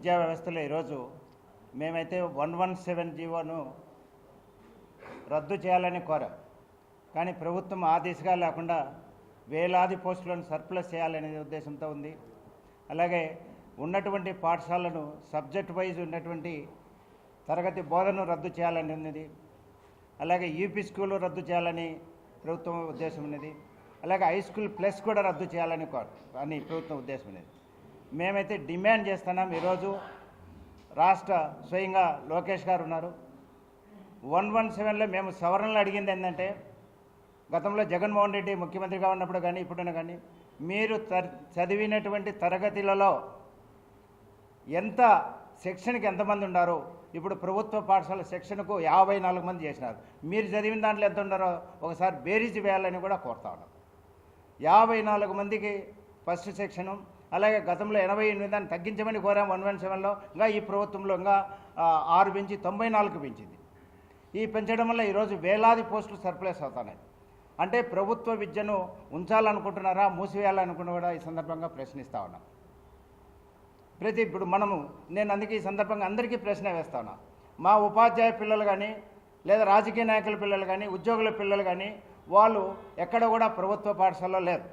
విద్యా వ్యవస్థలో ఈరోజు మేమైతే వన్ వన్ సెవెన్ జీవోను రద్దు చేయాలని కోరాం. కానీ ప్రభుత్వం ఆ దిశగా లేకుండా వేలాది పోస్టులను సర్ప్లస్ చేయాలనే ఉద్దేశంతో ఉంది. అలాగే ఉన్నటువంటి పాఠశాలను సబ్జెక్ట్ వైజ్ ఉన్నటువంటి తరగతి బోధనను రద్దు చేయాలని ఉన్నది. అలాగే యూపీ స్కూల్ రద్దు చేయాలని ప్రభుత్వం ఉద్దేశం ఉన్నది. అలాగే హై స్కూల్ ప్లస్ కూడా రద్దు చేయాలని కోరు. అని ప్రభుత్వం ఉద్దేశం ఉన్నది. మేమైతే డిమాండ్ చేస్తున్నాం ఈరోజు రాష్ట్ర స్వయంగా లోకేష్ గారు ఉన్నారు. వన్ వన్ సెవెన్లో మేము సవరణలు అడిగింది ఏంటంటే గతంలో జగన్మోహన్ రెడ్డి ముఖ్యమంత్రిగా ఉన్నప్పుడు కానీ ఇప్పుడున్న కానీ మీరు చదివినటువంటి తరగతులలో ఎంత సెక్షన్కి ఎంతమంది ఉన్నారు ఇప్పుడు ప్రభుత్వ పాఠశాల సెక్షన్కు యాభై నాలుగు మంది చేసినారు. మీరు చదివిన దాంట్లో ఎంత ఉన్నారో ఒకసారి బేరీజ్ వేయాలని కూడా కోరుతా ఉన్నాం. యాభై నాలుగు మందికి ఫస్ట్ సెక్షను అలాగే గతంలో ఎనభై ఎనిమిది దాన్ని తగ్గించమని కోరాం వన్ వన్ సెవెన్లో. ఇంకా ఈ ప్రభుత్వంలో ఇంకా ఆరు పెంచి తొంభై నాలుగు పెంచింది. ఈ పెంచడం వల్ల ఈరోజు వేలాది పోస్టులు సర్ప్లైస్ అవుతున్నాయి. అంటే ప్రభుత్వ విద్యను ఉంచాలనుకుంటున్నారా మూసివేయాలనుకున్న కూడా ఈ సందర్భంగా ప్రశ్నిస్తా ఉన్నాం. ప్రతి ఇప్పుడు మనము నేను అందుకే ఈ సందర్భంగా అందరికీ ప్రశ్న వేస్తా ఉన్నా. మా ఉపాధ్యాయ పిల్లలు కానీ లేదా రాజకీయ నాయకుల పిల్లలు కానీ ఉద్యోగుల పిల్లలు కానీ వాళ్ళు ఎక్కడ కూడా ప్రభుత్వ పాఠశాలలో లేరు.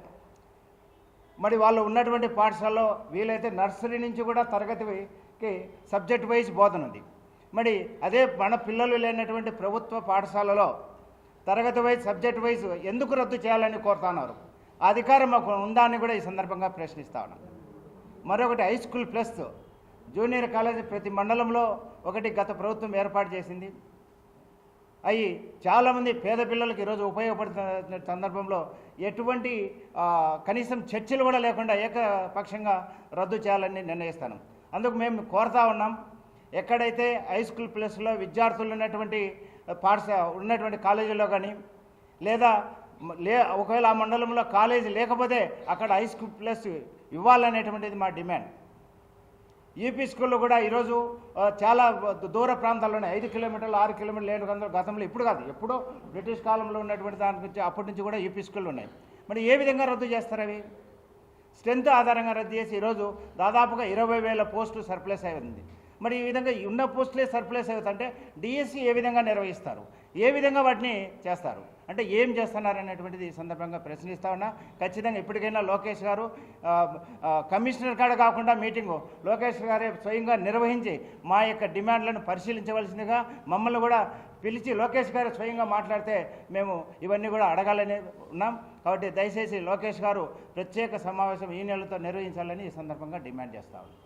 మరి వాళ్ళు ఉన్నటువంటి పాఠశాలలో వీలైతే నర్సరీ నుంచి కూడా తరగతికి సబ్జెక్ట్ వైజ్ బోధన ఉంది మరి అదే మన పిల్లలు లేనటువంటి ప్రభుత్వ పాఠశాలలో తరగతి వైజ్ సబ్జెక్ట్ వైజ్ ఎందుకు రద్దు చేయాలని కోరుతున్నారు? అధికారం మాకు ఉందా అని కూడా ఈ సందర్భంగా ప్రశ్నిస్తా ఉన్నాను మరొకటి high school plus junior college ప్రతి మండలంలో ఒకటి గత ప్రభుత్వం ఏర్పాటు చేసింది. అవి చాలామంది పేద పిల్లలకి ఈరోజు ఉపయోగపడుతున్న సందర్భంలో ఎటువంటి కనీసం చర్చలు కూడా లేకుండా ఏకపక్షంగా రద్దు చేయాలని నిర్ణయిస్తాను. అందుకు మేము కోరుతా ఉన్నాం. ఎక్కడైతే హై స్కూల్ ప్లస్లో విద్యార్థులు ఉన్నటువంటి పాఠశా ఉన్నటువంటి కాలేజీలో కానీ లేదా లే ఒకవేళ ఆ మండలంలో కాలేజీ లేకపోతే అక్కడ హై స్కూల్ ప్లస్ ఇవ్వాలనేటువంటిది మా డిమాండ్. యూపీ స్కూల్లో కూడా ఈరోజు చాలా దూర ప్రాంతాల్లోనే ఐదు కిలోమీటర్లు ఆరు కిలోమీటర్లు ఏడు వందల గతంలో ఇప్పుడు కాదు ఎప్పుడో బ్రిటిష్ కాలంలో ఉన్నటువంటి దాని నుంచి అప్పటి నుంచి కూడా యూపీ స్కూళ్ళు ఉన్నాయి. మరి ఏ విధంగా రద్దు చేస్తారు అవి? స్ట్రెంత్ ఆధారంగా రద్దు చేసి ఈరోజు దాదాపుగా ఇరవై వేల పోస్టులు సర్ప్లస్ అయింది మరి ఈ విధంగా ఉన్న పోస్టులే సర్ప్లస్ అవుతుంటే డిఎస్సి ఏ విధంగా నిర్వహిస్తారు? ఏ విధంగా వాటిని చేస్తారు? అంటే ఏం చేస్తున్నారు అనేటువంటిది ఈ సందర్భంగా ప్రశ్నిస్తా ఉన్నా. ఖచ్చితంగా ఇప్పటికైనా లోకేష్ గారు కమిషనర్ కాడ కాకుండా మీటింగు లోకేష్ గారే స్వయంగా నిర్వహించి మా యొక్క డిమాండ్లను పరిశీలించవలసిందిగా మమ్మల్ని కూడా పిలిచి లోకేష్ గారు స్వయంగా మాట్లాడితే మేము ఇవన్నీ కూడా అడగాలని ఉన్నాం. కాబట్టి దయచేసి లోకేష్ గారు ప్రత్యేక సమావేశం ఈ నెలతో నిర్వహించాలని ఈ సందర్భంగా డిమాండ్ చేస్తా ఉన్నాం.